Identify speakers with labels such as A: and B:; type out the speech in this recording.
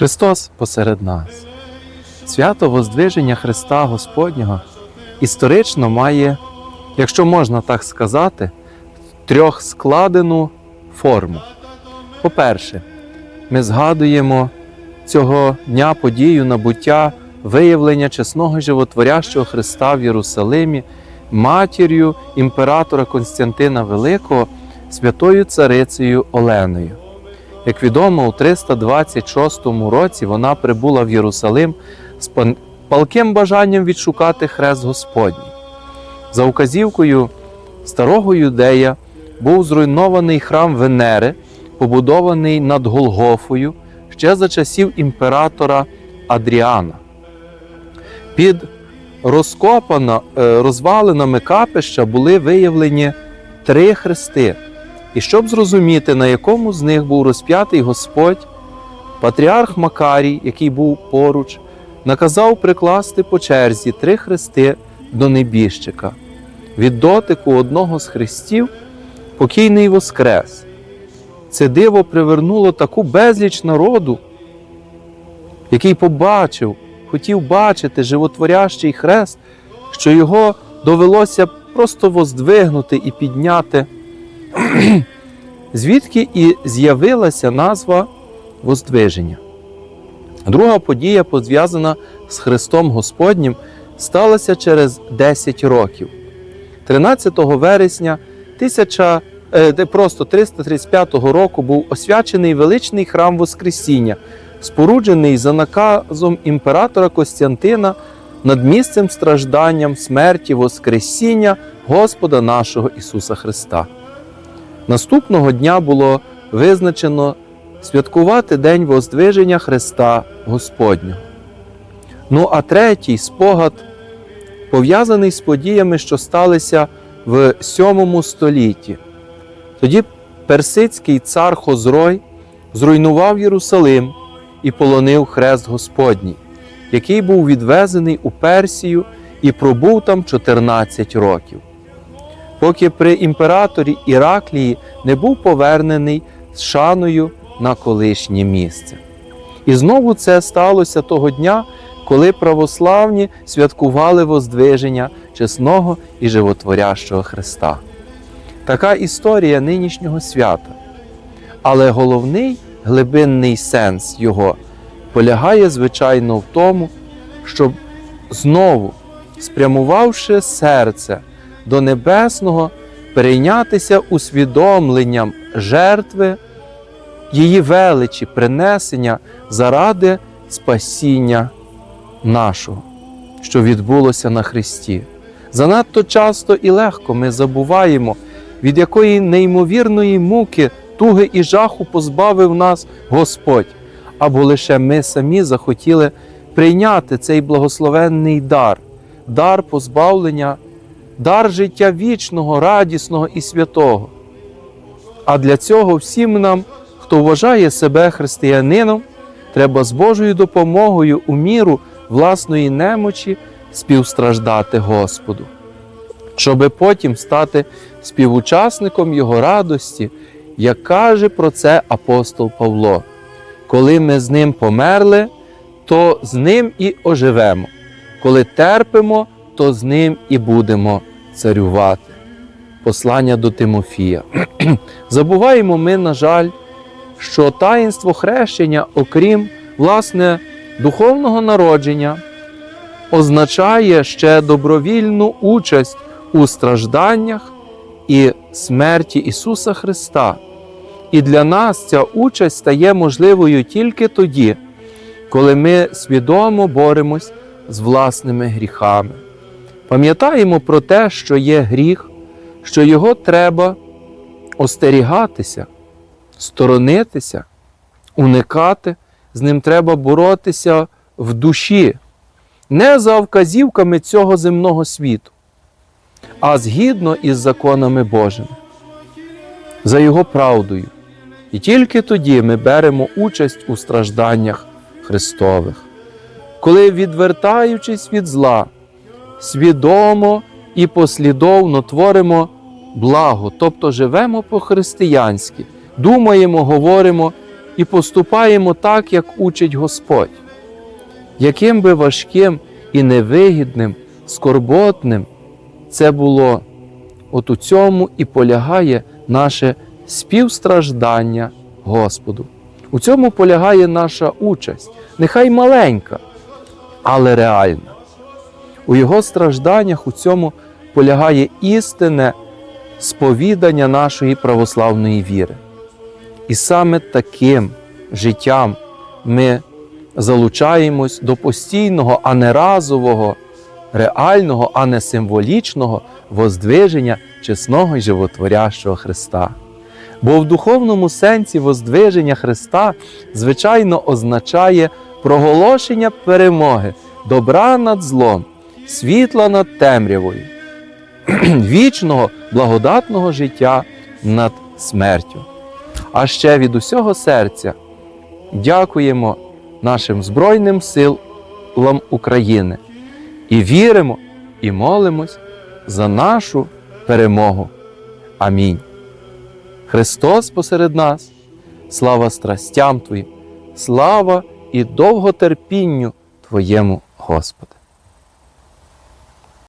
A: Христос посеред нас. Свято Воздвиження Христа Господнього історично має, якщо можна так сказати, трьохскладену форму. По-перше, ми згадуємо цього дня подію набуття виявлення чесного животворящого Христа в Єрусалимі матір'ю імператора Константина Великого, святою царицею Оленою. Як відомо, у 326 році вона прибула в Єрусалим з палким бажанням відшукати хрест Господній. За указівкою старого юдея був зруйнований храм Венери, побудований над Голгофою ще за часів імператора Адріана. Під розкопано, е, розвалинами капища були виявлені три хрести. І щоб зрозуміти, на якому з них був розп'ятий Господь, патріарх Макарій, який був поруч, наказав прикласти по черзі три хрести до небіжчика. Від дотику одного з хрестів покійний воскрес. Це диво привернуло таку безліч народу, який побачив, хотів бачити животворящий хрест, що його довелося просто воздвигнути і підняти звідки і з'явилася назва Воздвиження. Друга подія, пов'язана з Христом Господнім, сталася через 10 років. 13 вересня 1000, е, просто 335 року був освячений величний храм Воскресіння, споруджений за наказом імператора Костянтина над місцем стражданням, смерті, Воскресіння Господа нашого Ісуса Христа. Наступного дня було визначено святкувати День Воздвиження Христа Господнього. Ну а третій спогад пов'язаний з подіями, що сталися в VII столітті. Тоді персидський цар Хозрой зруйнував Єрусалим і полонив хрест Господній, який був відвезений у Персію і пробув там 14 років поки при імператорі Іраклії не був повернений з шаною на колишнє місце. І знову це сталося того дня, коли православні святкували Воздвиження чесного і животворящого Христа. Така історія нинішнього свята. Але головний глибинний сенс його полягає, звичайно, в тому, щоб знову, спрямувавши серце до небесного, перейнятися усвідомленням жертви, її величі, принесення заради спасіння нашого, що відбулося на Христі. Занадто часто і легко ми забуваємо, від якої неймовірної муки, туги і жаху позбавив нас Господь, або лише ми самі захотіли прийняти цей благословенний дар, дар позбавлення дар життя вічного, радісного і святого. А для цього всім нам, хто вважає себе християнином, треба з Божою допомогою у міру власної немочі співстраждати Господу, щоби потім стати співучасником Його радості, як каже про це апостол Павло. Коли ми з ним померли, то з ним і оживемо. Коли терпимо, то з ним і будемо царювати. Послання до Тимофія. Забуваємо ми, на жаль, що таїнство хрещення, окрім власне духовного народження, означає ще добровільну участь у стражданнях і смерті Ісуса Христа. І для нас ця участь стає можливою тільки тоді, коли ми свідомо боремось з власними гріхами. Пам'ятаємо про те, що є гріх, що його треба остерігатися, сторонитися, уникати, з ним треба боротися в душі, не за вказівками цього земного світу, а згідно із законами Божими, за Його правдою. І тільки тоді ми беремо участь у стражданнях Христових, коли, відвертаючись від зла, свідомо і послідовно творимо благо, тобто живемо по-християнськи, думаємо, говоримо і поступаємо так, як учить Господь. Яким би важким і невигідним, скорботним це було, от у цьому і полягає наше співстраждання Господу. У цьому полягає наша участь, нехай маленька, але реальна. У Його стражданнях у цьому полягає істинне сповідання нашої православної віри. І саме таким життям ми залучаємось до постійного, а не разового, реального, а не символічного воздвиження чесного і животворящого Христа. Бо в духовному сенсі воздвиження Христа, звичайно, означає проголошення перемоги, добра над злом, світла над темрявою, вічного благодатного життя над смертю. А ще від усього серця дякуємо нашим Збройним силам України і віримо і молимось за нашу перемогу. Амінь. Христос посеред нас, слава страстям Твоїм, слава і довготерпінню Твоєму Господи.